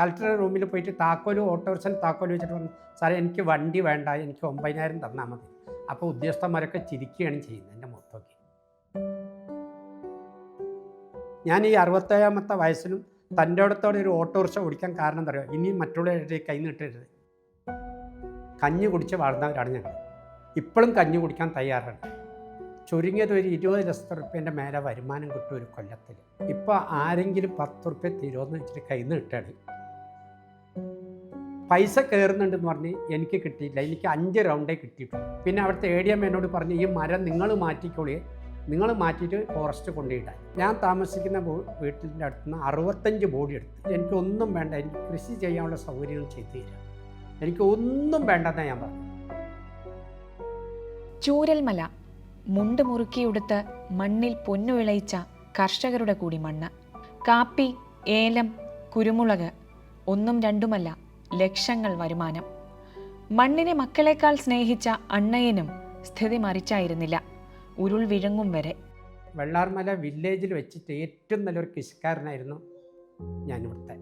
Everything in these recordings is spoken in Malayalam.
കളക്ടറുടെ റൂമിൽ പോയിട്ട് താക്കോലും ഓട്ടോറിക്ഷൻ താക്കോലും വെച്ചിട്ട് പറഞ്ഞു സാറേ എനിക്ക് വണ്ടി വേണ്ട എനിക്ക് ഒമ്പതിനായിരം തന്നാൽ മതി. അപ്പോൾ ഉദ്യോഗസ്ഥന്മാരൊക്കെ ചിരിക്കുകയാണ് ചെയ്യുന്നത് എന്റെ മുഖത്തൊക്കെ. ഞാൻ ഈ അറുപത്തേഴാമത്തെ വയസ്സിലും തന്റെ അടുത്തോടെ ഒരു ഓട്ടോറിക്ഷ ഓടിക്കാൻ കാരണം എന്താ പറയുക? ഇനി മറ്റുള്ളവരുടെ കൈ നീട്ടരുത്. കഞ്ഞി കുടിച്ച് വളർന്നവരാണ് ഞങ്ങൾ. ഇപ്പോഴും കഞ്ഞി കുടിക്കാൻ തയ്യാറാണ്. ചുരുങ്ങിയത് ഒരു ഇരുപത് ലക്ഷത്തി റുപ്യേന്റെ മേലെ വരുമാനം കിട്ടും ഒരു കൊല്ലത്തിൽ. ഇപ്പോൾ ആരെങ്കിലും പത്ത് റുപ്യ തീരുമെന്ന് വെച്ചിട്ട് നിന്ന് കിട്ടുകയാണ് പൈസ കയറുന്നുണ്ടെന്ന് പറഞ്ഞ് എനിക്ക് കിട്ടിയില്ല എനിക്ക് അഞ്ച് റൗണ്ടേ കിട്ടിയിട്ടുള്ളൂ. പിന്നെ അവിടുത്തെ എ ഡി എം എന്നോട് പറഞ്ഞ് ഈ മരം നിങ്ങൾ മാറ്റിക്കോളി. നിങ്ങൾ മാറ്റിയിട്ട് ഫോറസ്റ്റ് കൊണ്ടുപോയിട്ട. ഞാൻ താമസിക്കുന്ന വീട്ടിന്റെ അടുത്ത് നിന്ന് അറുപത്തഞ്ച് ബോഡി എടുത്ത് എനിക്കൊന്നും വേണ്ട. എനിക്ക് കൃഷി ചെയ്യാനുള്ള സൗകര്യങ്ങൾ ചെയ്തു തരാം. എനിക്ക് ഒന്നും വേണ്ടെന്നാണ് ഞാൻ പറഞ്ഞു ചൂരൽമല മുണ്ട് മുറുക്കിയെടുത്ത് മണ്ണിൽ പൊന്നു വിളയിച്ച കർഷകരുടെ കൂടി മണ്ണ്. കാപ്പി ഏലം കുരുമുളക് ഒന്നും രണ്ടുമല്ല. ലക്ഷങ്ങൾ വരുമാനം. മണ്ണിനെ മക്കളെക്കാൾ സ്നേഹിച്ച അണ്ണയനും സ്ഥിതി മറിച്ചായിരുന്നില്ല. ഉരുൾ വിഴുങ്ങും വരെ. വെള്ളാർമല വില്ലേജിൽ വെച്ചിട്ട് ഏറ്റവും നല്ലൊരു കൃഷിക്കാരനായിരുന്നു ഞാൻ ഇവിടുത്തെ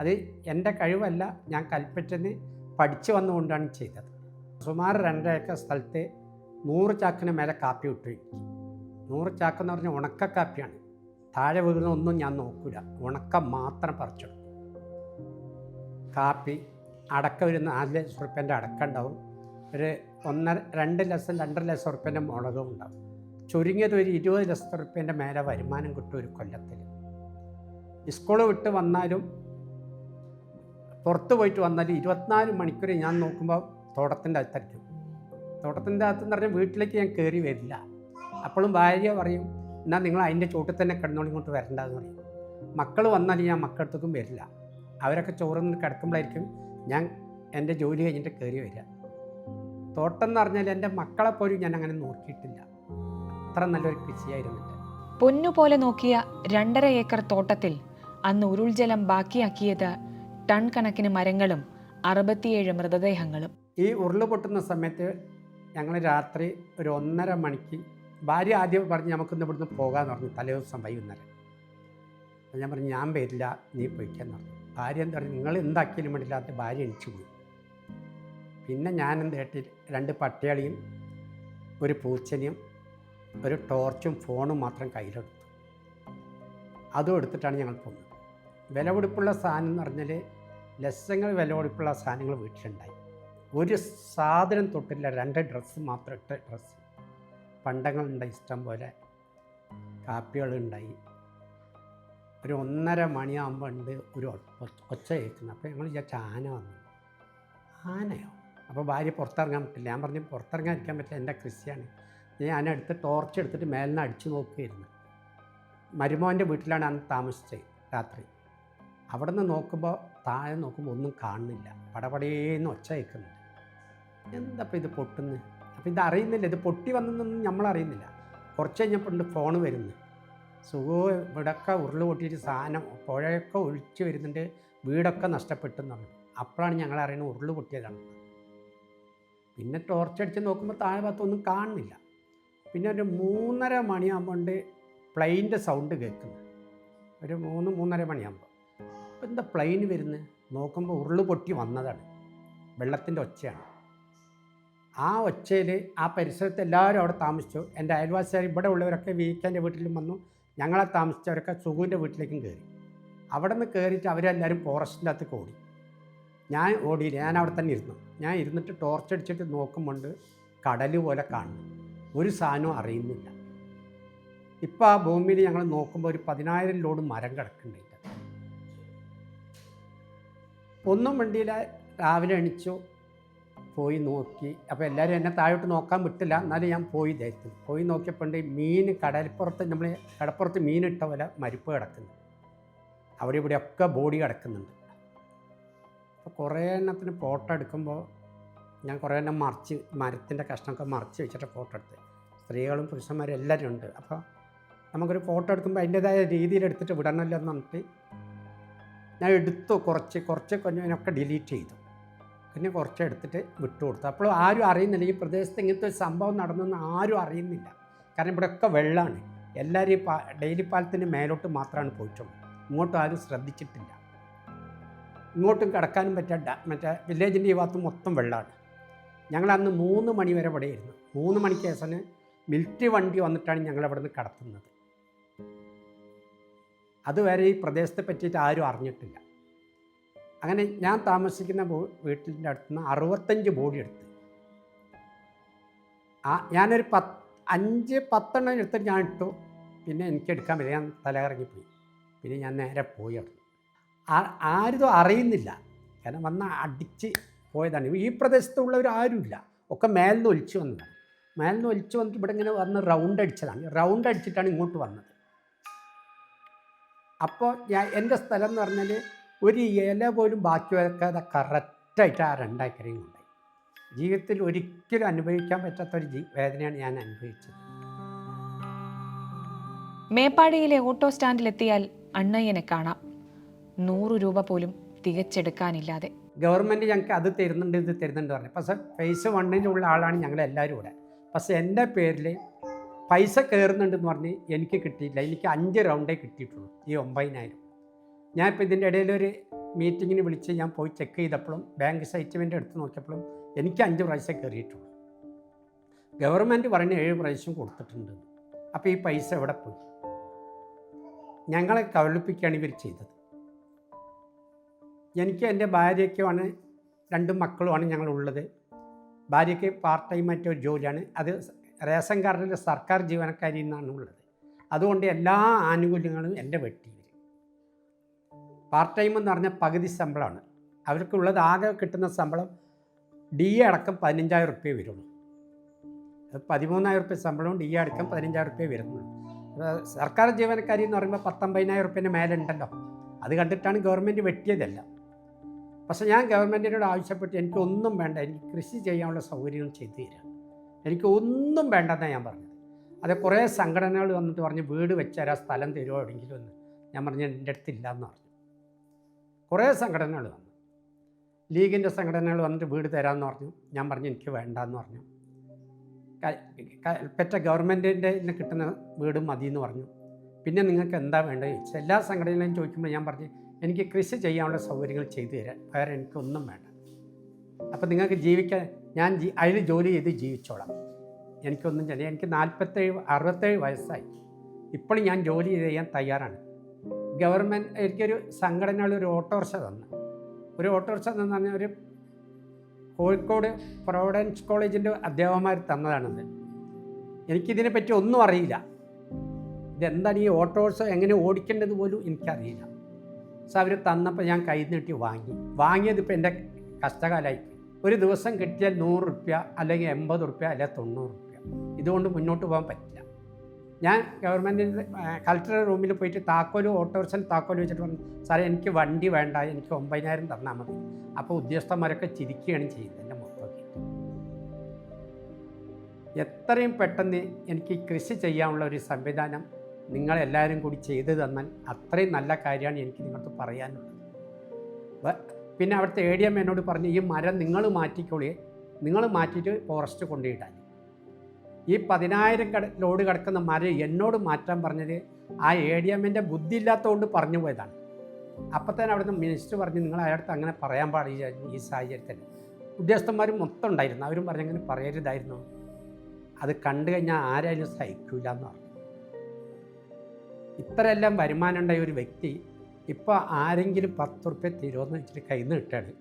അത് എന്റെ കഴിവല്ല ഞാൻ കൽപ്പറ്റന്ന് പഠിച്ചു വന്നുകൊണ്ടാണ് ചെയ്തത്. സുമാർ രണ്ടര ഏക്കർ സ്ഥലത്ത് നൂറ് ചാക്കിന് മേലെ കാപ്പി വിട്ടു എനിക്ക് നൂറ് ചാക്കെന്ന് പറഞ്ഞാൽ ഉണക്ക കാപ്പിയാണ് താഴെ വീഴുന്ന ഒന്നും ഞാൻ നോക്കില്ല ഉണക്ക മാത്രം പറിച്ചെടുക്കും. കാപ്പി അടക്ക ഒരു നാല് ലക്ഷം റുപ്യന്റെ അടക്ക ഉണ്ടാവും ഒരു ഒന്നര രണ്ട് ലക്ഷം രണ്ടര ലക്ഷം റുപ്യന്റെ മുളകും ഉണ്ടാവും. ചുരുങ്ങിയത് ഒരു ഇരുപത് ലക്ഷം ഉറുപ്പ്യന്റെ മേലെ വരുമാനം കിട്ടും ഒരു കൊല്ലത്തിൽ. സ്കൂൾ വിട്ട് വന്നാലും പുറത്ത് പോയിട്ട് വന്നാലും ഇരുപത്തിനാല് മണിക്കൂർ ഞാൻ നോക്കുമ്പോൾ തോട്ടത്തിന്റെ അകത്തായിരിക്കും. തോട്ടത്തിന്റെ അകത്തെന്ന് പറഞ്ഞാൽ വീട്ടിലേക്ക് ഞാൻ കയറി വരില്ല. അപ്പോഴും ഭാര്യ പറയും എന്നാൽ നിങ്ങൾ അതിന്റെ ചോട്ടിൽ തന്നെ കിടന്നോളി ഇങ്ങോട്ട് വരണ്ടെന്ന് പറയും. മക്കൾ വന്നാലും ഞാൻ മക്കളടുത്തേക്കും വരില്ല. അവരൊക്കെ ചോറുന്ന് കിടക്കുമ്പോഴായിരിക്കും ഞാൻ എന്റെ ജോലി കഴിഞ്ഞിട്ട് കയറി വരിക. തോട്ടം എന്ന് പറഞ്ഞാൽ എന്റെ മക്കളെ പോലും ഞാൻ അങ്ങനെ നോക്കിയിട്ടില്ല. അത്ര നല്ലൊരു കൃഷിയായിരുന്നു പൊന്നുപോലെ നോക്കിയ രണ്ടര ഏക്കർ തോട്ടത്തിൽ അന്ന് ഉരുൾജലം ബാക്കിയാക്കിയത് ടൺ കണക്കിന് മരങ്ങളും അറുപത്തിയേഴ് മൃതദേഹങ്ങളും. ഈ ഉരുൾ പൊട്ടുന്ന സമയത്ത് ഞങ്ങൾ രാത്രി ഒരു ഒന്നര മണിക്ക് ഭാര്യ ആദ്യം പറഞ്ഞ് നമുക്കിന്ന് ഇവിടുന്ന് പോകാമെന്ന് പറഞ്ഞു തലേ ദിവസം വൈകുന്നേരം ഞാൻ പറഞ്ഞു ഞാൻ വരില്ല നീ പോയിക്കാന്ന് പറഞ്ഞു. ഭാര്യ എന്താ പറഞ്ഞു നിങ്ങൾ എന്താക്കിയാലും വേണ്ടില്ലാത്ത ഭാര്യ എണിച്ചു പോയി. പിന്നെ ഞാൻ എന്ത് രണ്ട് പട്ടികളിയും ഒരു പൂച്ചനെയും ഒരു ടോർച്ചും ഫോണും മാത്രം കയ്യിലെടുത്തു. അതും എടുത്തിട്ടാണ് ഞങ്ങൾ പോകുന്നത് വില കൊടുപ്പുള്ള സാധനം എന്ന് പറഞ്ഞാൽ ലക്ഷങ്ങൾ വില കൊടുപ്പുള്ള സാധനങ്ങൾ വീട്ടിലുണ്ടായി. ഒരു സാധനം തൊട്ടില്ല രണ്ട് ഡ്രസ്സ് മാത്രം ഇട്ട ഡ്രസ്സ് പണ്ടങ്ങളുണ്ടായി ഇഷ്ടം പോലെ കാപ്പികളുണ്ടായി ഒരു ഒന്നര മണിയാകുമ്പോൾ ഉണ്ട് ഒരു ഒച്ച കേൾക്കുന്നത് അപ്പോൾ ഞങ്ങൾ വിചാരിച്ച ആന വന്നു. ആനയോ? അപ്പോൾ ഭാര്യ പുറത്തിറങ്ങാൻ പറ്റില്ല. ഞാൻ പറഞ്ഞു പുറത്തിറങ്ങാൻ പുറത്തിറങ്ങാതിരിക്കാൻ പറ്റില്ല. എന്റെ കൃഷിയാണ്. ഞാൻ എടുത്ത് ടോർച്ച് എടുത്തിട്ട് മേലിന് അടിച്ചു നോക്കുകയായിരുന്നു മരുമോന്റെ വീട്ടിലാണ് അന്ന് താമസിച്ചത് രാത്രി. അവിടെ നിന്ന് നോക്കുമ്പോൾ താഴെ നോക്കുമ്പോൾ ഒന്നും കാണുന്നില്ല. പടപടേന്ന് ഒച്ച കേൾക്കുന്നുണ്ട്. എന്തപ്പോൾ ഇത് പൊട്ടുന്നത് അപ്പോൾ ഇത് അറിയുന്നില്ല. ഇത് പൊട്ടി വന്നതൊന്നും നമ്മൾ അറിയുന്നില്ല കുറച്ച് കഴിഞ്ഞപ്പോൾ ഫോൺ വരുന്നു. സുഖവും ഇവിടൊക്കെ ഉരുൾ പൊട്ടിയിട്ട് സാധനം പുഴയൊക്കെ ഒഴിച്ച് വരുന്നുണ്ട് വീടൊക്കെ നഷ്ടപ്പെട്ടെന്നാണ് അപ്പോഴാണ് ഞങ്ങൾ അറിയുന്നത് ഉരുൾ പൊട്ടിയതാണ്. പിന്നെ ടോർച്ച് അടിച്ച് നോക്കുമ്പോൾ താഴെ ഭാഗത്തൊന്നും കാണുന്നില്ല. പിന്നെ ഒരു മൂന്നര മണിയാകുമ്പോണ്ട് പ്ലെയിന്റെ സൗണ്ട് കേൾക്കുന്നു. ഒരു മൂന്ന് മൂന്നര മണിയാകുമ്പോൾ അപ്പോൾ എന്താ പ്ലെയിൻ വരുന്നത് നോക്കുമ്പോൾ ഉരുൾ പൊട്ടി വന്നതാണ്. വെള്ളത്തിന്റെ ഒച്ചയാണ്. ആ ഒച്ചയിൽ ആ പരിസരത്ത് എല്ലാവരും അവിടെ താമസിച്ചു. എന്റെ അയൽവാസികൾ ഇവിടെ ഉള്ളവരൊക്കെ വീക്കെന്റെ വീട്ടിലും വന്നു. ഞങ്ങളെ താമസിച്ചവരൊക്കെ സുഖുവിന്റെ വീട്ടിലേക്കും കയറി. അവിടെ നിന്ന് കയറിയിട്ട് അവരെല്ലാവരും ഫോറസ്റ്റിന്റെ അകത്തേക്ക് ഓടി. ഞാൻ ഓടി ഞാൻ അവിടെ തന്നെ ഇരുന്നു. ഞാൻ ഇരുന്നിട്ട് ടോർച്ച് അടിച്ചിട്ട് നോക്കുമ്പോൾ കടൽ പോലെ കാണുന്നു. ഒരു സാധനവും അറിയുന്നില്ല. ഇപ്പോൾ ആ ഭൂമിയിൽ ഞങ്ങൾ നോക്കുമ്പോൾ ഒരു പതിനായിരം ലോഡ് മരം കിടക്കുന്നുണ്ട്. അകത്ത്. ഒന്നും വണ്ടിയിൽ രാവിലെ എണിച്ചു. പോയി നോക്കി. അപ്പോൾ എല്ലാവരും എന്നെ താഴോട്ട് നോക്കാൻ വിട്ടില്ല. എന്നാലും ഞാൻ പോയി ധരിച്ചു പോയി നോക്കിയപ്പോൾ മീൻ കടൽപ്പുറത്ത് നമ്മൾ കടപ്പുറത്ത് മീനിട്ട പോലെ മരിപ്പ് കിടക്കുന്നു. അവിടെ ഇവിടെയൊക്കെ ബോഡി കിടക്കുന്നുണ്ട്. അപ്പോൾ കുറേ എണ്ണത്തിന് ഫോട്ടോ എടുക്കുമ്പോൾ ഞാൻ കുറേ എണ്ണം മറിച്ച് മരത്തിന്റെ കഷ്ണമൊക്കെ മറിച്ച് വെച്ചിട്ട് ഫോട്ടോ എടുത്ത്. സ്ത്രീകളും പുരുഷന്മാരും എല്ലാവരും ഉണ്ട്. അപ്പോൾ നമുക്കൊരു ഫോട്ടോ എടുക്കുമ്പോൾ അതിന്റേതായ രീതിയിൽ എടുത്തിട്ട് വിടണമല്ലോ എന്ന് പറഞ്ഞിട്ട് ഞാൻ എടുത്തു കുറച്ച് കുറച്ച് കൊഞ്ഞതിനൊക്കെ ഡിലീറ്റ് ചെയ്തു. പിന്നെ കുറച്ചെടുത്തിട്ട് വിട്ടു കൊടുത്തു അപ്പോൾ ആരും അറിയുന്നില്ല. ഈ പ്രദേശത്ത് ഇങ്ങനത്തെ ഒരു സംഭവം നടന്നെന്ന് ആരും അറിയുന്നില്ല. കാരണം ഇവിടെയൊക്കെ വെള്ളമാണ്. എല്ലാവരും പാ ഡെയിലി പാലത്തിന്റെ മേലോട്ട് മാത്രമാണ് പോയിട്ടുള്ളത്. ഇങ്ങോട്ടും ആരും ശ്രദ്ധിച്ചിട്ടില്ല. ഇങ്ങോട്ടും കിടക്കാനും പറ്റാ മറ്റേ വില്ലേജിന്റെ ഈ ഭാഗത്ത് മൊത്തം വെള്ളമാണ്. ഞങ്ങൾ അന്ന് മൂന്ന് മണി വരെ ഇവിടെ ഇരുന്നു മൂന്ന് മണിക്ക് ശേഷം മിലിറ്ററി വണ്ടി വന്നിട്ടാണ് ഞങ്ങൾ അവിടെ നിന്ന് കടത്തുന്നത്. അതുവരെ ഈ പ്രദേശത്തെ പറ്റിയിട്ട് ആരും അറിഞ്ഞിട്ടില്ല. അങ്ങനെ ഞാൻ താമസിക്കുന്ന വീട്ടിന്റെ അടുത്ത് നിന്ന് അറുപത്തഞ്ച് ബോഡി എടുത്ത്. ആ ഞാനൊരു പത്ത് അഞ്ച് പത്തെണ്ണം എടുത്തിട്ട് ഞാൻ ഇട്ടു. പിന്നെ എനിക്ക് എടുക്കാൻ പറ്റില്ല. ഞാൻ തലകറങ്ങിപ്പോയി. പിന്നെ ഞാൻ നേരെ പോയി അവിടെ ആരും അറിയുന്നില്ല. കാരണം വന്ന് അടിച്ച് പോയതാണ്. ഈ പ്രദേശത്തുള്ളവർ ആരുമില്ല. ഒക്കെ മേലിന്ന് ഒലിച്ചു വന്നതാണ്. മേലിന്ന് ഒലിച്ചു വന്നിട്ട് ഇവിടെ ഇങ്ങനെ വന്ന് റൗണ്ട് അടിച്ചതാണ്. റൗണ്ട് അടിച്ചിട്ടാണ് ഇങ്ങോട്ട് വന്നത്. അപ്പോൾ ഞാൻ എന്റെ സ്ഥലം എന്ന് പറഞ്ഞാൽ ഒരു ഇല പോലും ബാക്കി വെക്കാതെ കറക്റ്റായിട്ട് ആ രണ്ടേക്കരയും ഉണ്ടായി ജീവിതത്തിൽ ഒരിക്കലും അനുഭവിക്കാൻ പറ്റാത്തൊരു ജീ വേദനയാണ് ഞാൻ അനുഭവിച്ചത്. മേപ്പാടിയിലെ ഓട്ടോ സ്റ്റാൻഡിലെത്തിയാൽ അണ്ണയ്യനെ കാണാം. നൂറ് രൂപ പോലും തികച്ചെടുക്കാനില്ലാതെ. ഗവൺമെന്റ് ഞങ്ങൾക്ക് അത് തരുന്നുണ്ട് ഇത് തരുന്നുണ്ട് പറഞ്ഞു. പക്ഷേ ഫേസ് വണ്ണിലുള്ള ആളാണ് ഞങ്ങൾ എല്ലാവരും ഇവിടെ. പക്ഷേ എന്റെ പേരിൽ പൈസ കയറുന്നുണ്ടെന്ന് പറഞ്ഞ് എനിക്ക് കിട്ടിയില്ല എനിക്ക് അഞ്ച് റൗണ്ടേ കിട്ടിയിട്ടുള്ളൂ ഈ ഒമ്പതിനായിരം. ഞാൻ ഇപ്പോൾ ഇതിന്റെ ഇടയിൽ ഒരു മീറ്റിങ്ങിന് വിളിച്ച് ഞാൻ പോയി ചെക്ക് ചെയ്തപ്പോഴും ബാങ്ക് സ്റ്റേറ്റ്മെന്റ് എടുത്ത് നോക്കിയപ്പോഴും എനിക്ക് അഞ്ച് പ്രാവശ്യം കയറിയിട്ടുള്ളൂ. ഗവൺമെന്റ് പറഞ്ഞ് ഏഴ് പ്രാവശ്യം കൊടുത്തിട്ടുണ്ട്. അപ്പോൾ ഈ പൈസ എവിടെ പോയി? ഞങ്ങളെ കബളിപ്പിക്കുകയാണ് ഇവർ ചെയ്തത്. എനിക്ക് എന്റെ ഭാര്യയ്ക്കുമാണ് രണ്ട് മക്കളുമാണ് ഞങ്ങളുള്ളത്. ഭാര്യയ്ക്ക് പാർട്ട് ടൈം ആയിട്ട് ഒരു ജോലിയാണ്. അത് റേഷൻ കാർഡിൽ സർക്കാർ ജീവനക്കാരി എന്നാണ് ഉള്ളത്. അതുകൊണ്ട് എല്ലാ ആനുകൂല്യങ്ങളും എന്റെ വെട്ടി വരും പാർട്ട് ടൈം എന്ന് പറഞ്ഞാൽ പകുതി ശമ്പളമാണ്. അവർക്കുള്ളത് ആകെ കിട്ടുന്ന ശമ്പളം ഡി എ അടക്കം പതിനഞ്ചായിരം റുപ്യ വരുള്ളൂ. പതിമൂന്നായിരം റുപ്യ ശമ്പളവും ഡി എ അടക്കം പതിനഞ്ചായിരം റുപ്യ വരുന്നുള്ളൂ. സർക്കാർ ജീവനക്കാരി എന്ന് പറയുമ്പോൾ പത്തൊമ്പതിനായിരം റുപ്യന്റെ മേലെ ഉണ്ടല്ലോ. അത് കണ്ടിട്ടാണ് ഗവൺമെന്റ് വെട്ടിയതല്ല. പക്ഷേ ഞാൻ ഗവൺമെന്റിനോട് ആവശ്യപ്പെട്ട് എനിക്ക് ഒന്നും വേണ്ട എനിക്ക് കൃഷി ചെയ്യാനുള്ള സൗകര്യങ്ങൾ ചെയ്തു തരാം. എനിക്ക് ഒന്നും വേണ്ടെന്നാണ് ഞാൻ പറഞ്ഞത്. അത് കുറേ സംഘടനകൾ വന്നിട്ട് പറഞ്ഞ് വീട് വെച്ചുതരാം സ്ഥലം തരുമോ എവിടെയെങ്കിലും എന്ന്? ഞാൻ പറഞ്ഞ് എന്റെ അടുത്തില്ല എന്ന് പറഞ്ഞു. കുറേ സംഘടനകൾ വന്നു. ലീഗിന്റെ സംഘടനകൾ വന്നിട്ട് വീട് തരാമെന്ന് പറഞ്ഞു. ഞാൻ പറഞ്ഞു എനിക്ക് വേണ്ട എന്ന് പറഞ്ഞു കൽപ്പറ്റ ഗവൺമെന്റിന്റെ കിട്ടുന്ന വീട് മതി എന്ന് പറഞ്ഞു. പിന്നെ നിങ്ങൾക്ക് എന്താ വേണ്ടത്? ചോദിച്ചു എല്ലാ സംഘടനകളും ചോദിക്കുമ്പോൾ ഞാൻ പറഞ്ഞു എനിക്ക് കൃഷി ചെയ്യാനുള്ള സൗകര്യങ്ങൾ ചെയ്തു തരാൻ. വേറെ എനിക്കൊന്നും വേണ്ട. അപ്പോൾ നിങ്ങൾക്ക് ജീവിക്കാൻ ഞാൻ ജീ അതിൽ ജോലി ചെയ്ത് ജീവിച്ചോളാം. എനിക്കൊന്നും ചെയ്യാൻ എനിക്ക് നാൽപ്പത്തേഴ് അറുപത്തേഴ് വയസ്സായി. ഇപ്പോൾ ഞാൻ ജോലി ചെയ്യാൻ തയ്യാറാണ്. ഗവൺമെന്റ് എനിക്കൊരു സംഘടനയുള്ള ഒരു ഓട്ടോറിക്ഷ തന്നു. ഒരു ഓട്ടോറിക്ഷ എന്ന് പറഞ്ഞാൽ ഒരു കോഴിക്കോട് പ്രൊവിഡൻസ് കോളേജിന്റെ അധ്യാപകന്മാർ തന്നതാണത്. എനിക്കിതിനെ പറ്റി ഒന്നും അറിയില്ല. ഇതെന്താണ് ഈ ഓട്ടോറിക്ഷ എങ്ങനെ ഓടിക്കേണ്ടത് പോലും എനിക്കറിയില്ല. സോ അവർ തന്നപ്പോൾ ഞാൻ കൈ നീട്ടി വാങ്ങി. വാങ്ങിയത് ഇപ്പോൾ എന്റെ കഷ്ടകാലമായി ഒരു ദിവസം കിട്ടിയാൽ നൂറ് റുപ്യ അല്ലെങ്കിൽ എൺപത് റുപ്യ അല്ലെങ്കിൽ തൊണ്ണൂറ് റുപ്യ. ഇതുകൊണ്ട് മുന്നോട്ട് പോകാൻ പറ്റില്ല ഞാൻ ഗവൺമെന്റിന്റെ കൾച്ചറൽ റൂമിൽ പോയിട്ട് താക്കോലും ഓട്ടോറിക്ഷൻ താക്കോലും വെച്ചിട്ട് പറഞ്ഞു സാറേ എനിക്ക് വണ്ടി വേണ്ട എനിക്ക് ഒമ്പതിനായിരം തന്നാൽ മതി. അപ്പോൾ ഉദ്യോഗസ്ഥന്മാരൊക്കെ ചിരിക്കുകയാണ് ചെയ്യുന്നത് എന്റെ മുഖത്തൊക്കെ എത്രയും പെട്ടെന്ന് എനിക്ക് കൃഷി ചെയ്യാനുള്ള ഒരു സംവിധാനം നിങ്ങളെല്ലാവരും കൂടി ചെയ്തു തന്നാൽ അത്രയും നല്ല കാര്യമാണ് എനിക്ക് നിങ്ങൾക്ക് പറയാനുള്ളത്. പിന്നെ അവിടുത്തെ എ ഡി എം എന്നോട് പറഞ്ഞു ഈ മരം നിങ്ങൾ മാറ്റിക്കോളി നിങ്ങൾ മാറ്റിയിട്ട് ഫോറസ്റ്റ് കൊണ്ടുപോയിടാൻ ഈ പതിനായിരം കട ലോഡ് കിടക്കുന്ന മരം എന്നോട് മാറ്റാൻ പറഞ്ഞത് ആ എ ഡി എമ്മിന്റെ ബുദ്ധി ഇല്ലാത്തതുകൊണ്ട് പറഞ്ഞു പോയതാണ്. അപ്പം തന്നെ അവിടുന്ന് മിനിസ്റ്റർ പറഞ്ഞു നിങ്ങൾ അയാൾക്ക് അങ്ങനെ പറയാൻ പാടില്ല ഈ സാഹചര്യത്തിൽ. ഉദ്യോഗസ്ഥന്മാർ മൊത്തം ഉണ്ടായിരുന്നു. അവരും പറഞ്ഞു അങ്ങനെ പറയരുതായിരുന്നു. അത് കണ്ടു കഴിഞ്ഞാൽ ആരായാലും സഹിക്കൂല എന്ന് പറഞ്ഞു. ഇത്രയെല്ലാം വരുമാനം ഉണ്ടായ ഒരു വ്യക്തി ഇപ്പോൾ ആരെങ്കിലും പത്ത് റുപ്യ തരുമെന്ന് വെച്ചിട്ട് കയ്യിൽ നിന്ന് കിട്ടുകയാണ്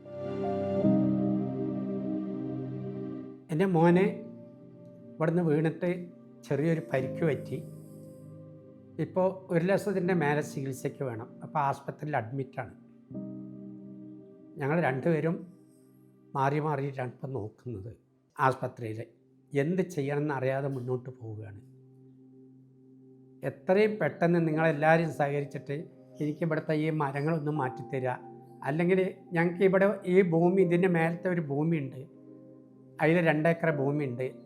എന്റെ മോനെ ഇവിടുന്ന് വീണിട്ട് ചെറിയൊരു പരിക്ക് പറ്റി. ഇപ്പോൾ ഒരു ലക്ഷത്തിന്റെ മേലെ ചികിത്സയ്ക്ക് വേണം. അപ്പോൾ ആസ്പത്രിയിൽ അഡ്മിറ്റാണ് ഞങ്ങൾ രണ്ടുപേരും മാറി മാറിയിട്ടാണ് ഇപ്പം നോക്കുന്നത് ആസ്പത്രിയിൽ. എന്ത് ചെയ്യണമെന്ന് അറിയാതെ മുന്നോട്ട് പോവുകയാണ്. എത്രയും പെട്ടെന്ന് നിങ്ങളെല്ലാവരും സഹകരിച്ചിട്ട് എനിക്ക് ഇവിടുത്തെ ഈ മരങ്ങളൊന്നും മാറ്റിത്തരിക. അല്ലെങ്കിൽ ഞങ്ങൾക്ക് ഇവിടെ ഈ ഭൂമി ഇതിന്റെ മേലത്തെ ഒരു ഭൂമിയുണ്ട്. അതിൽ രണ്ടേക്കർ ഭൂമിയുണ്ട്.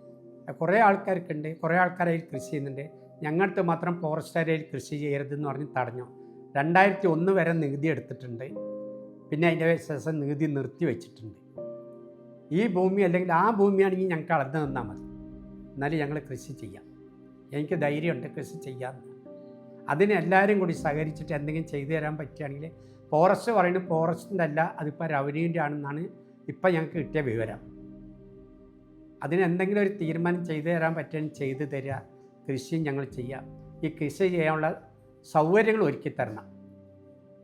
കുറേ ആൾക്കാർക്കുണ്ട് കുറേ ആൾക്കാർ അതിൽ കൃഷി ചെയ്യുന്നുണ്ട്. ഞങ്ങൾക്ക് മാത്രം ഫോറസ്റ്റുകാരിൽ കൃഷി ചെയ്യരുതെന്ന് പറഞ്ഞ് തടഞ്ഞു. രണ്ടായിരത്തി ഒന്ന് വരെ നികുതി എടുത്തിട്ടുണ്ട്. പിന്നെ അതിന്റെ ശേഷം നികുതി നിർത്തി വെച്ചിട്ടുണ്ട്. ഈ ഭൂമി അല്ലെങ്കിൽ ആ ഭൂമിയാണെങ്കിൽ ഞങ്ങൾക്ക് അളന്ന് നിന്നാൽ മതി. എന്നാലും ഞങ്ങൾ കൃഷി ചെയ്യാം. എനിക്ക് ധൈര്യമുണ്ട് കൃഷി ചെയ്യാമെന്ന്. അതിന് എല്ലാവരും കൂടി സഹകരിച്ചിട്ട് എന്തെങ്കിലും ചെയ്തു തരാൻ പറ്റുകയാണെങ്കിൽ ഫോറസ്റ്റ് പറയുന്നത് ഫോറസ്റ്റിന്റെ അല്ല അതിപ്പോൾ റവന്യൂന്റെ ആണെന്നാണ് ഇപ്പം ഞങ്ങൾക്ക് കിട്ടിയ വിവരം. അതിന് എന്തെങ്കിലും ഒരു തീരുമാനം ചെയ്തു തരാൻ പറ്റുകയും ചെയ്തു തരിക. കൃഷിയും ഞങ്ങൾ ചെയ്യാം. ഈ കൃഷി ചെയ്യാനുള്ള സൗകര്യങ്ങൾ ഒരുക്കി തരണം.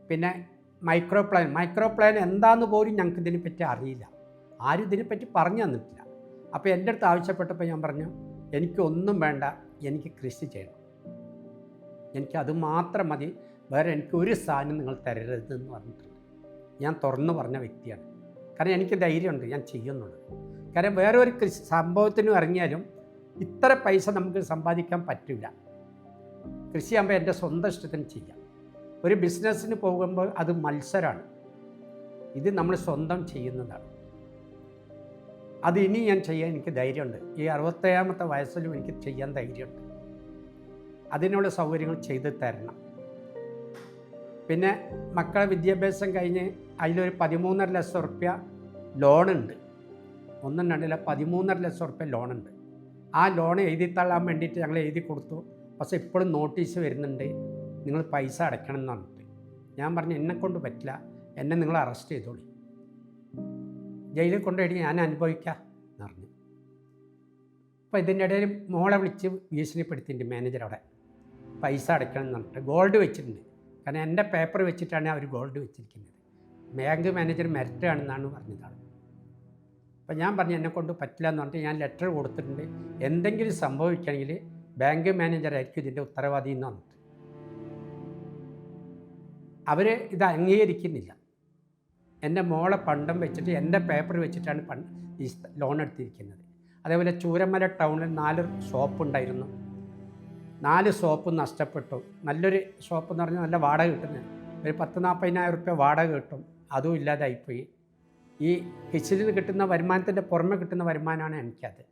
പിന്നെ മൈക്രോ പ്ലാൻ മൈക്രോ പ്ലാൻ എന്താണെന്ന് പോലും ഞങ്ങൾക്ക് ഇതിനെപ്പറ്റി അറിയില്ല. ആരും ഇതിനെപ്പറ്റി പറഞ്ഞു തന്നിട്ടില്ല. അപ്പോൾ എന്റെ അടുത്ത് ആവശ്യപ്പെട്ടപ്പോൾ ഞാൻ പറഞ്ഞു എനിക്കൊന്നും വേണ്ട. എനിക്ക് കൃഷി ചെയ്യണം. എനിക്ക് അത് മാത്രം മതി. വേറെ എനിക്ക് ഒരു സാധനം നിങ്ങൾ തരരുതെന്ന് പറഞ്ഞിട്ടുണ്ട്. ഞാൻ തുറന്നു പറഞ്ഞ വ്യക്തിയാണ്. കാരണം എനിക്ക് ധൈര്യമുണ്ട്. ഞാൻ ചെയ്യുന്നുണ്ട്. കാരണം വേറെ ഒരു സംഭവത്തിനും ഇറങ്ങിയാലും ഇത്ര പൈസ നമുക്ക് സമ്പാദിക്കാൻ പറ്റില്ല കൃഷിയാകുമ്പോൾ എന്റെ സ്വന്തം ഇഷ്ടത്തിന് ചെയ്യാം. ഒരു ബിസിനസ്സിന് പോകുമ്പോൾ അത് മത്സരമാണ് ഇത് നമ്മൾ സ്വന്തം ചെയ്യുന്നതാണ്. അത് ഇനി ഞാൻ ചെയ്യാൻ എനിക്ക് ധൈര്യമുണ്ട്. ഈ അറുപത്തേഴാമത്തെ വയസ്സിലും എനിക്ക് ചെയ്യാൻ ധൈര്യമുണ്ട്. അതിനുള്ള സൗകര്യങ്ങൾ ചെയ്തു തരണം. പിന്നെ മക്കളെ വിദ്യാഭ്യാസം കഴിഞ്ഞ് അതിലൊരു പതിമൂന്നര ലക്ഷം ഉറുപ്യ ലോണുണ്ട് ഒന്നും രണ്ടില്ല പതിമൂന്നര ലക്ഷം റുപ്യ ലോണുണ്ട്. ആ ലോൺ എഴുതി തള്ളാൻ വേണ്ടിയിട്ട് ഞങ്ങൾ എഴുതി കൊടുത്തു. പക്ഷേ ഇപ്പോഴും നോട്ടീസ് വരുന്നുണ്ട് നിങ്ങൾ പൈസ അടയ്ക്കണം എന്ന് പറഞ്ഞിട്ട്. ഞാൻ പറഞ്ഞു എന്നെ കൊണ്ട് പറ്റില്ല എന്നെ നിങ്ങൾ അറസ്റ്റ് ചെയ്തോളി. ജയിലിൽ കൊണ്ടുപോയി ഞാൻ അനുഭവിക്കാം എന്ന് പറഞ്ഞു. അപ്പോൾ ഇതിന്റെ ഇടയിൽ മോളെ വിളിച്ച് ഭീഷണിപ്പെടുത്തിയിട്ടുണ്ട് മാനേജർ അവിടെ. പൈസ അടയ്ക്കണം എന്ന് പറഞ്ഞിട്ട്. ഗോൾഡ് വെച്ചിട്ടുണ്ട്. കാരണം എന്റെ പേപ്പർ വെച്ചിട്ടാണ് അവർ ഗോൾഡ് വെച്ചിരിക്കുന്നത്. ബാങ്ക് മാനേജർ മെറിറ്റ് ആണെന്നാണ് പറഞ്ഞതാണ് അപ്പം ഞാൻ പറഞ്ഞു എന്നെ കൊണ്ട് പറ്റില്ല എന്ന് പറഞ്ഞിട്ട് ഞാൻ ലെറ്റർ കൊടുത്തിട്ടുണ്ട്. എന്തെങ്കിലും സംഭവിക്കണമെങ്കിൽ ബാങ്ക് മാനേജറായിരിക്കും ഇതിന്റെ ഉത്തരവാദി എന്ന് പറഞ്ഞിട്ട്. അവർ ഇത് അംഗീകരിക്കുന്നില്ല. എന്റെ മോളെ പണ്ടം വെച്ചിട്ട് എന്റെ പേപ്പർ വെച്ചിട്ടാണ് പണ്ട് ഈ ലോൺ എടുത്തിരിക്കുന്നത്. അതേപോലെ ചൂരമല ടൗണിൽ നാല് ഷോപ്പ് ഉണ്ടായിരുന്നു. നാല് ഷോപ്പ് നഷ്ടപ്പെട്ടു. നല്ലൊരു ഷോപ്പ് എന്ന് പറഞ്ഞാൽ നല്ല വാടക കിട്ടുന്നത്. ഒരു പത്ത് നാൽപ്പതിനായിരം റുപ്യ വാടക കിട്ടും. അതും ഇല്ലാതായിപ്പോയി. ഈ നിന്ന് കിട്ടുന്ന വരുമാനത്തിന്റെ പുറമെ കിട്ടുന്ന വരുമാനമാണ് എനിക്കത്.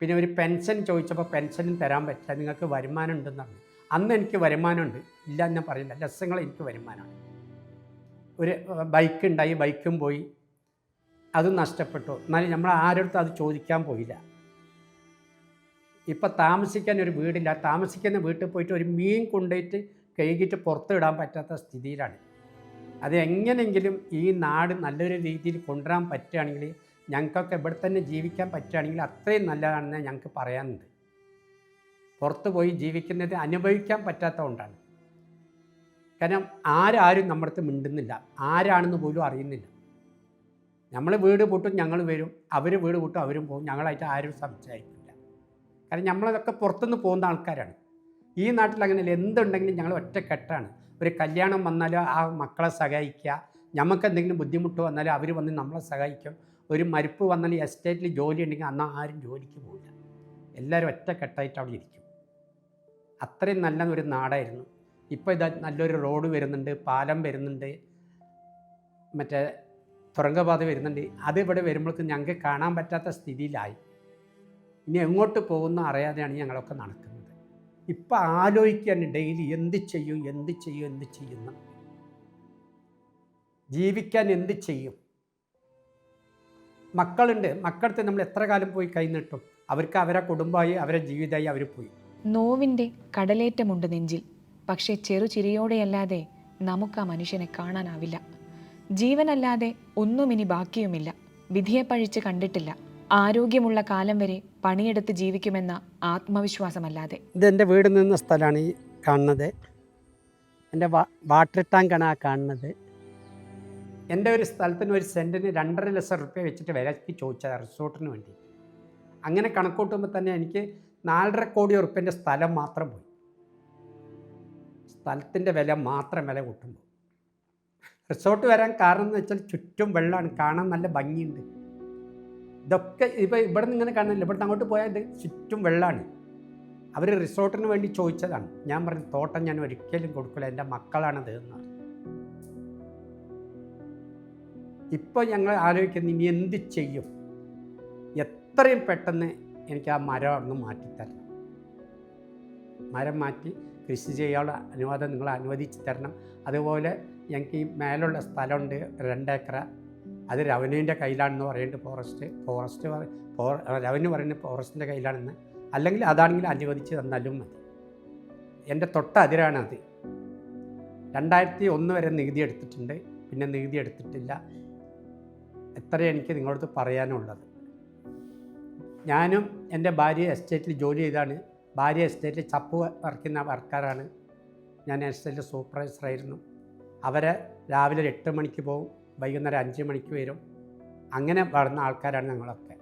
പിന്നെ ഒരു പെൻഷൻ ചോദിച്ചപ്പോൾ പെൻഷനും തരാൻ പറ്റില്ല നിങ്ങൾക്ക് വരുമാനം ഉണ്ടെന്ന് പറഞ്ഞു അന്ന് എനിക്ക് വരുമാനമുണ്ട് ഇല്ല എന്ന് ഞാൻ പറയില്ല ലക്ഷങ്ങൾ എനിക്ക് വരുമാനമാണ്. ഒരു ബൈക്ക് ഉണ്ടായി ബൈക്കും പോയി. അതും നഷ്ടപ്പെട്ടു. എന്നാലും നമ്മൾ ആരുടെ അത് ചോദിക്കാൻ പോയില്ല. ഇപ്പം താമസിക്കാൻ ഒരു വീടില്ല. താമസിക്കുന്ന വീട്ടിൽ പോയിട്ട് ഒരു മീൻ കൊണ്ടുപോയിട്ട് കഴുകിയിട്ട് പുറത്ത് ഇടാൻ പറ്റാത്ത സ്ഥിതിയിലാണ്. അത് എങ്ങനെയെങ്കിലും ഈ നാട് നല്ലൊരു രീതിയിൽ കൊണ്ടുവരാൻ പറ്റുകയാണെങ്കിൽ ഞങ്ങൾക്കൊക്കെ ഇവിടെ തന്നെ ജീവിക്കാൻ പറ്റുകയാണെങ്കിൽ അത്രയും നല്ലതാണെന്ന് ഞങ്ങൾക്ക് പറയാനുണ്ട്. പുറത്ത് പോയി ജീവിക്കുന്നത് അനുഭവിക്കാൻ പറ്റാത്തതുകൊണ്ടാണ്. കാരണം ആരാരും നമ്മുടെ അടുത്ത് മിണ്ടുന്നില്ല. ആരാണെന്ന് പോലും അറിയുന്നില്ല. നമ്മൾ വീട് പൂട്ടും ഞങ്ങൾ വരും. അവർ വീട് പൂട്ടും അവരും പോകും. ഞങ്ങളായിട്ട് ആരും സംസാരിക്കില്ല. കാരണം നമ്മളതൊക്കെ പുറത്തുനിന്ന് പോകുന്ന ആൾക്കാരാണ്. ഈ നാട്ടിൽ അങ്ങനെയല്ല. എന്തുണ്ടെങ്കിലും ഞങ്ങൾ ഒറ്റക്കെട്ടാണ്. ഒരു കല്യാണം വന്നാൽ ആ മക്കളെ സഹായിക്കുക. നമുക്ക് എന്തെങ്കിലും ബുദ്ധിമുട്ട് വന്നാൽ അവർ വന്ന് നമ്മളെ സഹായിക്കും. ഒരു മരുപ്പ് വന്നാൽ എസ്റ്റേറ്റിൽ ജോലി ഉണ്ടെങ്കിൽ അന്ന് ആരും ജോലിക്ക് പോവില്ല. എല്ലാവരും ഒറ്റക്കെട്ടായിട്ട് അവിടെ ഇരിക്കും. അത്രയും നല്ല ഒരു നാടായിരുന്നു. ഇപ്പോൾ ഇതാ നല്ലൊരു റോഡ് വരുന്നുണ്ട് പാലം വരുന്നുണ്ട് മറ്റേ തുരങ്കപാത വരുന്നുണ്ട്. അത് ഇവിടെ വരുമ്പോഴേക്കും ഞങ്ങൾക്ക് കാണാൻ പറ്റാത്ത സ്ഥിതിയിലായി. ഇനി എങ്ങോട്ട് പോകുന്ന അറിയാതെയാണ് ഞങ്ങളൊക്കെ നടക്കുന്നത്. ഇപ്പം ആലോചിക്കാൻ ഡെയിലി എന്ത് ചെയ്യും എന്ത് ചെയ്യും എന്ത് ചെയ്യുന്ന ജീവിക്കാൻ എന്ത് ചെയ്യും? മക്കളുണ്ട് മക്കൾക്ക് നമ്മൾ എത്ര കാലം പോയി കൈനീട്ടും അവർക്ക് അവരെ കുടുംബമായി അവരെ ജീവിതമായി അവർ പോയി. നോവിന്റെ കടലേറ്റമുണ്ട് നെഞ്ചിൽ. പക്ഷേ ചെറുചിരിയോടെയല്ലാതെ നമുക്ക് ആ മനുഷ്യനെ കാണാനാവില്ല. ജീവനല്ലാതെ ഒന്നും ഇനി ബാക്കിയുമില്ല. വിധിയെ പഴിച്ച് കണ്ടിട്ടില്ല. ആരോഗ്യമുള്ള കാലം വരെ പണിയെടുത്ത് ജീവിക്കുമെന്ന ആത്മവിശ്വാസമല്ലാതെ. ഇതെന്റെ വീട് നിന്ന സ്ഥലമാണ് ഈ കാണുന്നത്. എന്റെ വാട്ടർ ടാങ്കാണ് ആ കാണുന്നത്. എന്റെ ഒരു സ്ഥലത്തിന് ഒരു സെന്റിന് രണ്ടര ലക്ഷം റുപ്യ വെച്ചിട്ട് വിലക്ക് ചോദിച്ചത് റിസോർട്ടിന് വേണ്ടി. അങ്ങനെ കണക്കൂട്ടുമ്പോൾ തന്നെ എനിക്ക് നാലര കോടി ഉറുപ്പ്യന്റെ സ്ഥലം മാത്രം പോയി. സ്ഥലത്തിന്റെ വില മാത്രം വില കൂട്ടുമ്പോൾ. റിസോർട്ട് വരാൻ കാരണം എന്ന് വെച്ചാൽ ചുറ്റും വെള്ളമാണ് കാണാൻ നല്ല ഭംഗിയുണ്ട്. ഇതൊക്കെ ഇപ്പോൾ ഇവിടെ നിന്ന് ഇങ്ങനെ കാണുന്നില്ല. ഇവിടെ അങ്ങോട്ട് പോയാൽ ഇത് ചുറ്റും വെള്ളമാണ് അവർ റിസോർട്ടിന് വേണ്ടി ചോദിച്ചതാണ്. ഞാൻ പറഞ്ഞു തോട്ടം ഞാൻ ഒരിക്കലും കൊടുക്കില്ല എന്റെ മക്കളാണത് എന്ന് ഇപ്പോൾ ഞങ്ങൾ ആലോചിക്കുന്നത് ഇനി എന്ത് ചെയ്യും? എത്രയും പെട്ടെന്ന് എനിക്ക് ആ മരം ഒന്ന് മാറ്റിത്തരണം. മരം മാറ്റി കൃഷി ചെയ്യാനുള്ള അനുവാദം നിങ്ങൾ അനുവദിച്ച് തരണം. അതുപോലെ ഞങ്ങൾക്ക് ഈ മേലുള്ള സ്ഥലമുണ്ട് രണ്ടേക്കറ. അത് റവന്യൂവിന്റെ കയ്യിലാണെന്ന് പറയുന്നുണ്ട് ഫോറസ്റ്റ്. ഫോറസ്റ്റ് ഫോ റവന്യൂ പറയുന്നത് ഫോറസ്റ്റിന്റെ കയ്യിലാണെന്ന്. അല്ലെങ്കിൽ അതാണെങ്കിൽ അനുവദിച്ച് തന്നാലും മതി. എന്റെ തൊട്ട അതിരാണ് അത്. രണ്ടായിരത്തി ഒന്ന് വരെ നികുതി എടുത്തിട്ടുണ്ട്. പിന്നെ നികുതി എടുത്തിട്ടില്ല. എത്ര എനിക്ക് നിങ്ങളടുത്ത് പറയാനുള്ളത്. ഞാനും എന്റെ ഭാര്യ എസ്റ്റേറ്റിൽ ജോലി ചെയ്താണ്. ഭാര്യ എസ്റ്റേറ്റിൽ ചപ്പ് വർക്കുന്ന വർക്കാരാണ്. ഞാൻ എസ്റ്റേറ്റിൽ സൂപ്പർവൈസറായിരുന്നു. അവരെ രാവിലെ എട്ട് മണിക്ക് പോകും വൈകുന്നേരം അഞ്ച് മണിക്ക് വരും. അങ്ങനെ വളർന്ന ആൾക്കാരാണ് ഞങ്ങളൊക്കെ.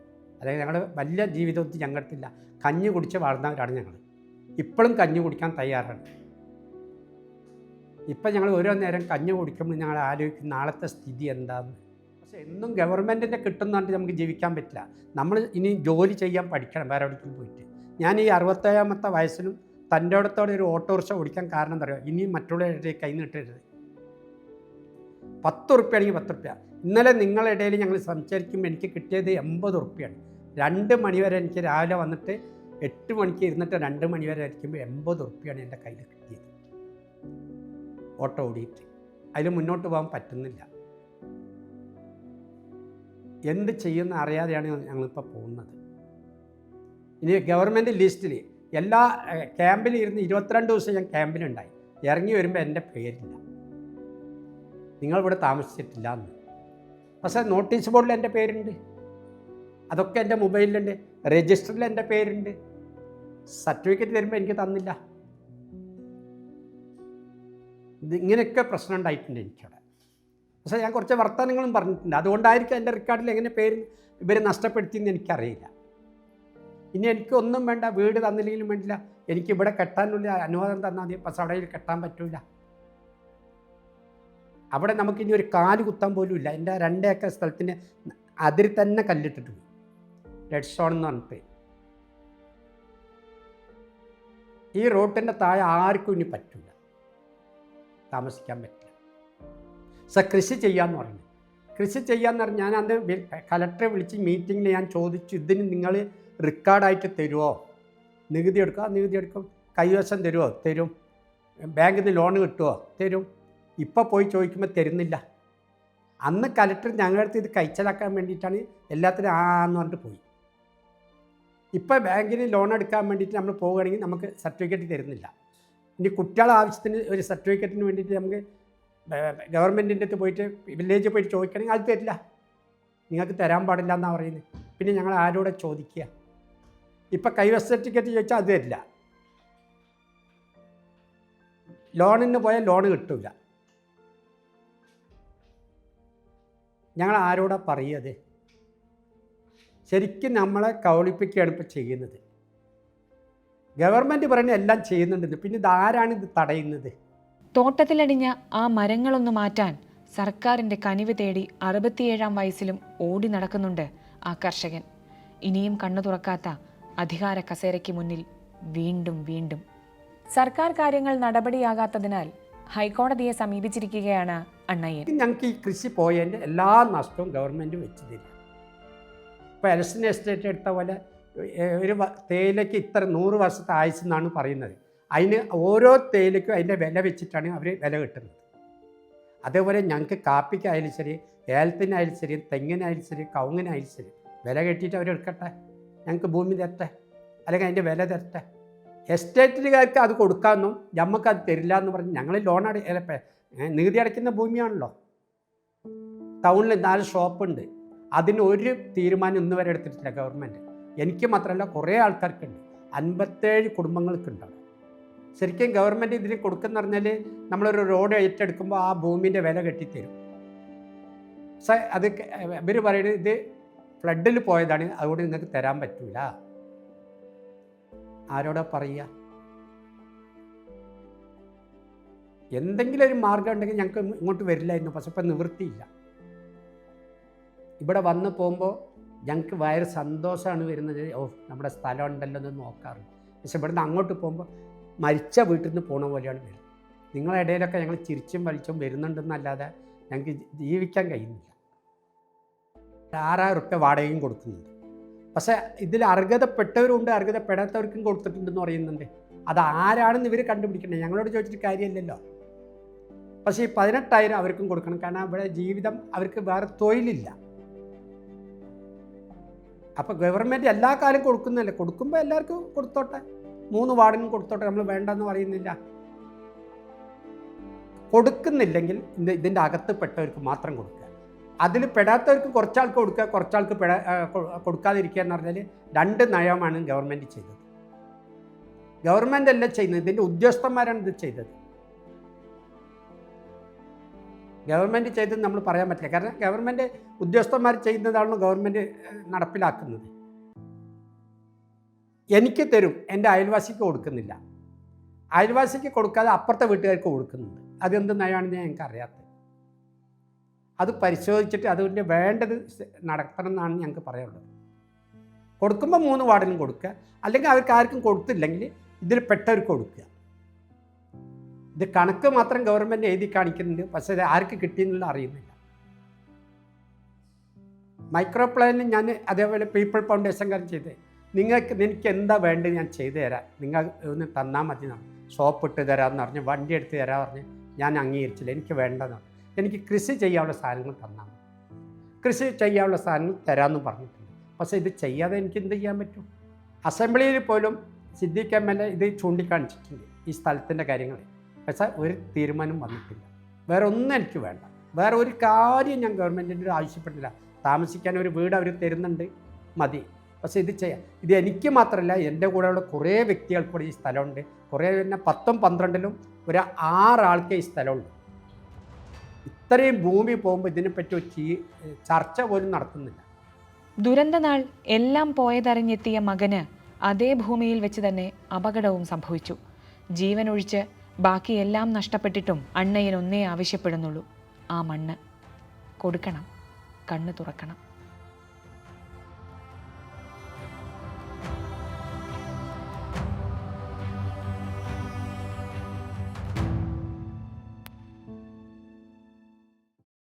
അതായത് ഞങ്ങൾ വലിയ ജീവിതത്തിൽ ഞങ്ങൾക്കില്ല. കഞ്ഞി കുടിച്ച് വളർന്നവരാണ് ഞങ്ങൾ ഇപ്പോഴും കഞ്ഞി കുടിക്കാൻ തയ്യാറാണ്. ഇപ്പം ഞങ്ങൾ ഓരോ നേരം കഞ്ഞി കുടിക്കുമ്പോൾ ഞങ്ങൾ ആലോചിക്കും നാളത്തെ സ്ഥിതി എന്താന്ന്. പക്ഷെ എന്നും ഗവൺമെന്റിന്റെ കിട്ടുന്നതുകൊണ്ട് നമുക്ക് ജീവിക്കാൻ പറ്റില്ല. നമ്മൾ ഇനി ജോലി ചെയ്യാൻ പഠിക്കണം വേറെ എവിടേക്കും പോയിട്ട്. ഞാൻ ഈ അറുപത്തേഴാമത്തെ വയസ്സിലും തന്റെ അടുത്തോടെ ഒരു ഓട്ടോറിക്ഷ ഓടിക്കാൻ കാരണം എന്താ പറയുക ഇനിയും മറ്റുള്ളവരുടെ കൈ നീട്ടരുത് പത്ത് ഉറുപ്പ്യാണെങ്കിൽ പത്ത് ഉറുപ്പ്യ ഇന്നലെ നിങ്ങളുടെ ഞങ്ങൾ സംസാരിക്കുമ്പോൾ എനിക്ക് കിട്ടിയത് എൺപത് ഉറുപ്പ്യാണ് രണ്ട് മണിവരെ എനിക്ക് രാവിലെ വന്നിട്ട് എട്ട് മണിക്ക് ഇരുന്നിട്ട് രണ്ട് മണിവരെ ഇരിക്കുമ്പോൾ എൺപത് ഉറുപ്പ്യാണ് എന്റെ കയ്യിൽ കിട്ടിയത്. ഓട്ടോ ഓടിയിട്ട്. അതിൽ മുന്നോട്ട് പോകാൻ പറ്റുന്നില്ല. എന്ത് ചെയ്യുന്ന അറിയാതെയാണ് ഞങ്ങളിപ്പോൾ പോകുന്നത്. ഇനി ഗവൺമെന്റ് ലിസ്റ്റിൽ എല്ലാ ക്യാമ്പിലിരുന്ന് ഇരുപത്തിരണ്ട് ദിവസം ഞാൻ ക്യാമ്പിലുണ്ടായി. ഇറങ്ങി വരുമ്പോൾ എന്റെ പേരില്ല. നിങ്ങളിവിടെ താമസിച്ചിട്ടില്ല എന്ന് പക്ഷേ നോട്ടീസ് ബോർഡിൽ എന്റെ പേരുണ്ട്. അതൊക്കെ എന്റെ മൊബൈലിലുണ്ട്. രജിസ്റ്ററിൽ എന്റെ പേരുണ്ട്. സർട്ടിഫിക്കറ്റ് തരുമ്പോൾ എനിക്ക് തന്നില്ല. ഇങ്ങനെയൊക്കെ പ്രശ്നം ഉണ്ടായിട്ടുണ്ട് എനിക്കവിടെ. പക്ഷേ ഞാൻ കുറച്ച് വർത്തമാനങ്ങളും പറഞ്ഞിട്ടുണ്ട്. അതുകൊണ്ടായിരിക്കും എന്റെ റെക്കോർഡിൽ എങ്ങനെ പേര് ഇവർ നഷ്ടപ്പെടുത്തിയെന്ന് എനിക്കറിയില്ല. ഇനി എനിക്കൊന്നും വേണ്ട വീട് തന്നില്ലെങ്കിലും വേണ്ടില്ല. എനിക്ക് ഇവിടെ കെട്ടാനുള്ള അനുവാദം തന്നാൽ മതി. പക്ഷെ അവിടെ കെട്ടാൻ പറ്റൂല. അവിടെ നമുക്ക് ഇനി ഒരു കാൽ കുത്താൻ പോലും ഇല്ല. എന്റെ രണ്ട് ഏക്കർ സ്ഥലത്തിന് അതിൽ തന്നെ കല്ലിട്ടിട്ട് റെഡ് സോൺ എന്ന് പറഞ്ഞിട്ട്. ഈ റോട്ടിന്റെ താഴെ ആർക്കും ഇനി പറ്റില്ല താമസിക്കാൻ പറ്റില്ല. സ കൃഷി ചെയ്യാന്ന് പറഞ്ഞു കൃഷി ചെയ്യാന്ന് പറഞ്ഞാൽ ഞാൻ അന്ന് കലക്ടറെ വിളിച്ച് മീറ്റിങ്ങിൽ ഞാൻ ചോദിച്ചു ഇതിന് നിങ്ങൾ റെക്കോർഡായിട്ട് തരുമോ നികുതി എടുക്കുക നികുതി എടുക്കും. കൈവശം തരുമോ തരും. ബാങ്കിൽ നിന്ന് ലോൺ കിട്ടുമോ തരും. ഇപ്പോൾ പോയി ചോദിക്കുമ്പോൾ തരുന്നില്ല. അന്ന് കലക്ടർ ഞങ്ങളുടെ അടുത്ത് ഇത് കൈച്ചലാക്കാൻ വേണ്ടിയിട്ടാണ് എല്ലാത്തിനും ആ എന്ന് പറഞ്ഞിട്ട് പോയി. ഇപ്പോൾ ബാങ്കിന് ലോൺ എടുക്കാൻ വേണ്ടിയിട്ട് നമ്മൾ പോവുകയാണെങ്കിൽ നമുക്ക് സർട്ടിഫിക്കറ്റ് തരുന്നില്ല. ഇനി കുട്ടികളെ ആവശ്യത്തിന് ഒരു സർട്ടിഫിക്കറ്റിന് വേണ്ടിയിട്ട് നമുക്ക് ഗവൺമെന്റിന്റെ അടുത്ത് പോയിട്ട് വില്ലേജിൽ പോയിട്ട് ചോദിക്കണമെങ്കിൽ അത് തരില്ല. നിങ്ങൾക്ക് തരാൻ പാടില്ല എന്നാണ് പറയുന്നത്. പിന്നെ ഞങ്ങൾ ആരോടെ ചോദിക്കുക? ഇപ്പം കൈവശ സർട്ടിഫിക്കറ്റ് ചോദിച്ചാൽ അത് തരില്ല. ലോണിന് പോയാൽ ലോൺ കിട്ടില്ല ഞങ്ങൾ ആരോടാ പറയത് ശരിക്കും നമ്മളെ കൗളിപ്പിക്കുകയാണ് ഇപ്പോൾ ചെയ്യുന്നത്. ഗവൺമെന്റ് പറയുന്നത് എല്ലാം ചെയ്യുന്നുണ്ടെന്ന്. പിന്നെ ഇത് ആരാണ് ഇത് തടയുന്നത്? തോട്ടത്തിലടിഞ്ഞ ആ മരങ്ങളൊന്ന് മാറ്റാൻ സർക്കാരിന്റെ കനിവ് തേടി അറുപത്തിയേഴാം വയസ്സിലും ഓടി നടക്കുന്നുണ്ട് ആ കർഷകൻ. ഇനിയും കണ്ണു തുറക്കാത്ത അധികാര കസേരയ്ക്ക് മുന്നിൽ വീണ്ടും വീണ്ടും. സർക്കാർ കാര്യങ്ങൾ നടപടിയാകാത്തതിനാൽ ഹൈക്കോടതിയെ സമീപിച്ചിരിക്കുകയാണ് അണ്ണയ്യൻ. ഞങ്ങൾക്ക് ഈ കൃഷി പോയതിന്റെ എല്ലാ നഷ്ടവും ഗവൺമെന്റ് വെച്ച് തരും ഇപ്പോൾ എലക്ഷൻ എസ്റ്റേറ്റ് എടുത്ത പോലെ ഒരു തേയിലയ്ക്ക് ഇത്ര നൂറ് വർഷത്തെ ആയുസ് എന്നാണ് പറയുന്നത്. അതിന് ഓരോ തേയിലയ്ക്കും അതിന്റെ വില വെച്ചിട്ടാണ് അവർ വില കിട്ടുന്നത്. അതേപോലെ ഞങ്ങൾക്ക് കാപ്പിക്കായാലും ശരി ഏലത്തിനായാലും ശരി തെങ്ങിനായാലും ശരി കവുങ്ങിനായാലും ശരി വില കെട്ടിയിട്ട് അവർ എടുക്കട്ടെ? ഞങ്ങൾക്ക് ഭൂമി തരട്ടെ? അല്ലെങ്കിൽ അതിന്റെ വില തരട്ടെ? എസ്റ്റേറ്റുകാർക്ക് അത് കൊടുക്കാമെന്നും ഞമ്മക്ക് അത് തരില്ല എന്ന് പറഞ്ഞ് ഞങ്ങൾ ലോൺ അട നികുതി അടയ്ക്കുന്ന ഭൂമിയാണല്ലോ. ടൗണിൽ നാല് ഷോപ്പുണ്ട് അതിന് ഒരു തീരുമാനം ഇന്ന് വരെ എടുത്തിട്ടില്ല ഗവൺമെന്റ് എനിക്ക് മാത്രമല്ല കുറേ ആൾക്കാർക്കുണ്ട്. അൻപത്തേഴ് കുടുംബങ്ങൾക്കുണ്ട് ശരിക്കും ഗവൺമെന്റ് ഇതിന് കൊടുക്കുന്ന പറഞ്ഞാൽ നമ്മളൊരു റോഡ് ഏറ്റെടുക്കുമ്പോൾ ആ ഭൂമിന്റെ വില കെട്ടിത്തരും. സ അത് ഇവർ പറയുന്നത് ഇത് ഫ്ലഡിൽ പോയതാണ്. അതുകൊണ്ട് നിങ്ങൾക്ക് തരാൻ പറ്റൂല. ആരോടാ പറയുക? എന്തെങ്കിലും ഒരു മാർഗം ഉണ്ടെങ്കിൽ ഞങ്ങൾക്ക് ഇങ്ങോട്ട് വരില്ലായിരുന്നു. പക്ഷെ ഇപ്പം നിവൃത്തിയില്ല. ഇവിടെ വന്ന് പോകുമ്പോൾ ഞങ്ങൾക്ക് വയറ് സന്തോഷമാണ് വരുന്നത്. ഓ നമ്മുടെ സ്ഥലം ഉണ്ടല്ലോ എന്ന് നോക്കാറുണ്ട്. പക്ഷെ ഇവിടുന്ന് അങ്ങോട്ട് പോകുമ്പോൾ മരിച്ച വീട്ടിൽ നിന്ന് പോണ പോലെയാണ് വരുന്നത്. നിങ്ങളുടെ ഇടയിലൊക്കെ ഞങ്ങൾ ചിരിച്ചും വലിച്ചും വരുന്നുണ്ടെന്നല്ലാതെ ഞങ്ങൾക്ക് ജീവിക്കാൻ കഴിയുന്നില്ല. ആറായിരം റുപ്യ വാടകയും കൊടുക്കുന്നുണ്ട്. പക്ഷേ ഇതിൽ അർഹതപ്പെട്ടവരുണ്ട് അർഹതപ്പെടാത്തവർക്കും കൊടുത്തിട്ടുണ്ടെന്ന് പറയുന്നുണ്ട്. അത് ആരാണെന്ന് ഇവർ കണ്ടുപിടിക്കണ്ടേ? ഞങ്ങളോട് ചോദിച്ചിട്ട് കാര്യമില്ലല്ലോ. പക്ഷേ ഈ പതിനെട്ടായിരം അവർക്കും കൊടുക്കണം. കാരണം ഇവിടെ ജീവിതം അവർക്ക് വേറെ തൊഴിലില്ല. അപ്പോൾ ഗവൺമെന്റ് എല്ലാ കാലം കൊടുക്കുന്നതല്ലേ? കൊടുക്കുമ്പോൾ എല്ലാവർക്കും കൊടുത്തോട്ടെ. മൂന്ന് വാർഡിനും കൊടുത്തോട്ടെ. നമ്മൾ വേണ്ടെന്ന് പറയുന്നില്ല. കൊടുക്കുന്നില്ലെങ്കിൽ ഇത് ഇതിന്റെ അകത്ത് പെട്ടവർക്ക് മാത്രം കൊടുക്കുക. അതിൽ പെടാത്തവർക്ക് കുറച്ചാൾക്ക് കൊടുക്കുക കുറച്ചാൾക്ക് പെടാ കൊടുക്കാതിരിക്കുക എന്ന് പറഞ്ഞാൽ രണ്ട് നയമാണ് ഗവൺമെന്റ് ചെയ്തത്. ഗവൺമെന്റ് അല്ല ചെയ്യുന്നത് ഇതിന്റെ ഉദ്യോഗസ്ഥന്മാരാണ് ഇത് ചെയ്തത്. ഗവൺമെന്റ് ചെയ്തത് നമ്മൾ പറയാൻ പറ്റില്ല. കാരണം ഗവൺമെന്റ് ഉദ്യോഗസ്ഥന്മാർ ചെയ്യുന്നതാണ് ഗവൺമെന്റ് നടപ്പിലാക്കുന്നത്. എനിക്ക് തരും എന്റെ അയൽവാസിക്ക് കൊടുക്കുന്നില്ല. അയൽവാസിക്ക് കൊടുക്കാതെ അപ്പുറത്തെ വീട്ടുകാർക്ക് കൊടുക്കുന്നുണ്ട്. അതെന്ത് നയമാണെന്ന് ഞങ്ങൾക്ക് അറിയാത്തത് അത് പരിശോധിച്ചിട്ട് അതിന്റെ വേണ്ടത് നടത്തണം എന്നാണ് ഞങ്ങൾക്ക് പറയാനുള്ളത്. കൊടുക്കുമ്പോൾ മൂന്ന് വാർഡിനും കൊടുക്കുക. അല്ലെങ്കിൽ അവർക്ക് ആർക്കും കൊടുത്തില്ലെങ്കിൽ ഇതിൽ പെട്ടവർക്ക് കൊടുക്കുക. ഇത് കണക്ക് മാത്രം ഗവൺമെന്റ് എഴുതി കാണിക്കുന്നുണ്ട്. പക്ഷേ ഇത് ആർക്ക് കിട്ടിയെന്നുള്ള അറിയുന്നില്ല. മൈക്രോ പ്ലാനിൽ ഞാൻ അതേപോലെ പീപ്പിൾ ഫൗണ്ടേഷൻകാരൻ ചെയ്ത്. നിങ്ങൾക്ക് നിനക്ക് എന്താ വേണ്ടത് ഞാൻ ചെയ്തു തരാം. നിങ്ങൾ ഒന്ന് തന്നാൽ മതി ഷോപ്പ് ഇട്ട് തരാമെന്ന് പറഞ്ഞ് വണ്ടി എടുത്ത് തരാമെന്ന് പറഞ്ഞ് ഞാൻ അംഗീകരിച്ചില്ല. എനിക്ക് വേണ്ടതാണ്. എനിക്ക് കൃഷി ചെയ്യാനുള്ള സാധനങ്ങൾ തന്നാൽ കൃഷി ചെയ്യാനുള്ള സാധനങ്ങൾ തരാമെന്ന് പറഞ്ഞിട്ടുണ്ട്. പക്ഷേ ഇത് ചെയ്യാതെ എനിക്ക് എന്ത് ചെയ്യാൻ പറ്റും? അസംബ്ലിയിൽ പോലും സിദ്ദിഖ് എം എൽ എ ഇത് ചൂണ്ടിക്കാണിച്ചിട്ടുണ്ട് ഈ സ്ഥലത്തിന്റെ കാര്യങ്ങൾ. പക്ഷേ ഒരു തീരുമാനം വന്നിട്ടില്ല. വേറെ ഒന്നും എനിക്ക് വേണ്ട. വേറെ ഒരു കാര്യം ഞാൻ ഗവൺമെന്റിന്റെ ആവശ്യപ്പെട്ടില്ല. താമസിക്കാൻ ഒരു വീട് അവർ തരുന്നുണ്ട്. മതി. പക്ഷേ ഇത് ചെയ്യാം. ഇത് എനിക്ക് മാത്രമല്ല എന്റെ കൂടെയുള്ള കുറേ വ്യക്തികൾക്ക് കൂടി ഈ സ്ഥലമുണ്ട്. കുറേ പിന്നെ പത്തും പന്ത്രണ്ടിലും ഒരു ആറാൾക്കേ ഈ സ്ഥലമുള്ളൂ ഇത്രയും ഭൂമി പോകുമ്പോൾ ഇതിനെപ്പറ്റി ഒരു ചർച്ച പോലും നടത്തുന്നില്ല. ദുരന്തനാൾ എല്ലാം പോയതറിഞ്ഞെത്തിയ മകന് അതേ ഭൂമിയിൽ വെച്ച് തന്നെ അപകടവും സംഭവിച്ചു. ജീവനൊഴിച്ച് ബാക്കി എല്ലാം നഷ്ടപ്പെട്ടിട്ടും അണ്ണയൻ ഒന്നേ ആവശ്യപ്പെടുന്നുള്ളൂ. ആ മണ്ണ് കൊടുക്കണം. കണ്ണു തുറക്കണം.